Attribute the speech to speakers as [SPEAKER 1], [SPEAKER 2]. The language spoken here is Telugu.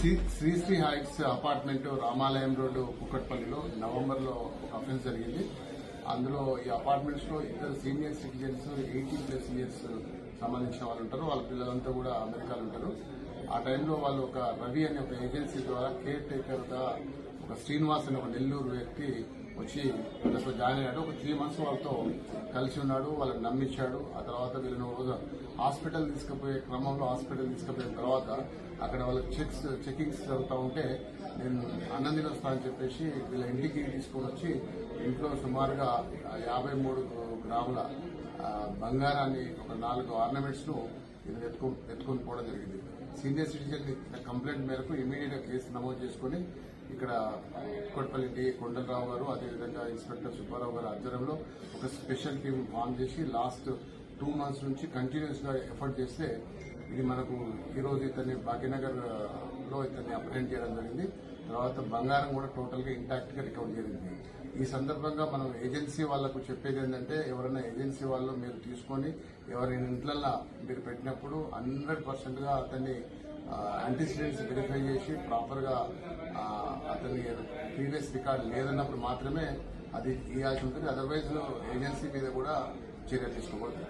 [SPEAKER 1] శ్రీశ్రీ హైట్స్ అపార్ట్మెంట్ రామాలయం రోడ్డు కుక్కట్పల్లిలో నవంబర్లో ఒక అఫెన్స్ జరిగింది. అందులో ఈ అపార్ట్మెంట్స్లో ఇద్దరు senior citizens eighteen plus years సంబంధించిన వాళ్ళు ఉంటారు. వాళ్ళ పిల్లలంతా కూడా అమెరికాలో ఉంటారు. ఆ టైంలో వాళ్ళు ఒక రవి అనే ఒక ఏజెన్సీ ద్వారా కేర్ టేకర్గా ఒక శ్రీనివాస్ అనే ఒక నెల్లూరు వ్యక్తి వచ్చి వీళ్ళతో జాయిన్ అయ్యాడు. ఒక త్రీ మంత్స్ వాళ్ళతో కలిసి ఉన్నాడు. వాళ్ళని నమ్మించాడు. ఆ తర్వాత వీళ్ళని రోజు హాస్పిటల్ తీసుకుపోయే క్రమంలో హాస్పిటల్ తీసుకుపోయిన తర్వాత అక్కడ వాళ్ళకి చెక్స్ చెకింగ్స్ జరుగుతూ ఉంటే నేను అన్నం తినొస్తానని చెప్పేసి వీళ్ళ ఇంటికి తీసుకొని వచ్చి ఇంట్లో సుమారుగా యాభై మూడు గ్రాముల బంగారాన్ని ఒక నాలుగు ఆర్నమెంట్స్ను ఇది ఎత్తుకు ఎత్తుకొని పోవడం జరిగింది. సీనియర్ సిటిజన్ కంప్లైంట్ మేరకు ఇమీడియట్గా కేసు నమోదు చేసుకుని ఇక్కడ కొట్టపల్లి డి కొండలరావు గారు అదేవిధంగా ఇన్స్పెక్టర్ సుబ్బారావు గారు ఆధ్వర్యంలో ఒక స్పెషల్ టీం ఫామ్ చేసి లాస్ట్ టూ మంత్స్ నుంచి కంటిన్యూస్గా ఎఫర్ట్ చేస్తే ఇది మనకు ఈరోజు ఇతన్ని భాగ్యనగర్లో ఇతన్ని అప్రెంట్ చేయడం జరిగింది. తర్వాత బంగారం కూడా టోటల్గా ఇంటాక్ట్గా రికవర్ జరిగింది ఈ సందర్భంగా మనం ఏజెన్సీ వాళ్ళకు చెప్పేది ఏంటంటే ఎవరైనా ఏజెన్సీ వాళ్ళు మీరు తీసుకొని ఎవరైనా ఇంట్లల్లో మీరు పెట్టినప్పుడు హండ్రెడ్ పర్సెంట్గా అతన్ని యాంటిసిడెంట్స్ వెరిఫై చేసి ప్రాపర్గా అతని ప్రీవియస్ రికార్డ్ లేదన్నప్పుడు మాత్రమే అది ఇవ్వాల్సి ఉంటుంది. అదర్వైజ్ ఏజెన్సీ మీద కూడా చర్య
[SPEAKER 2] తీసుకోకూడదు.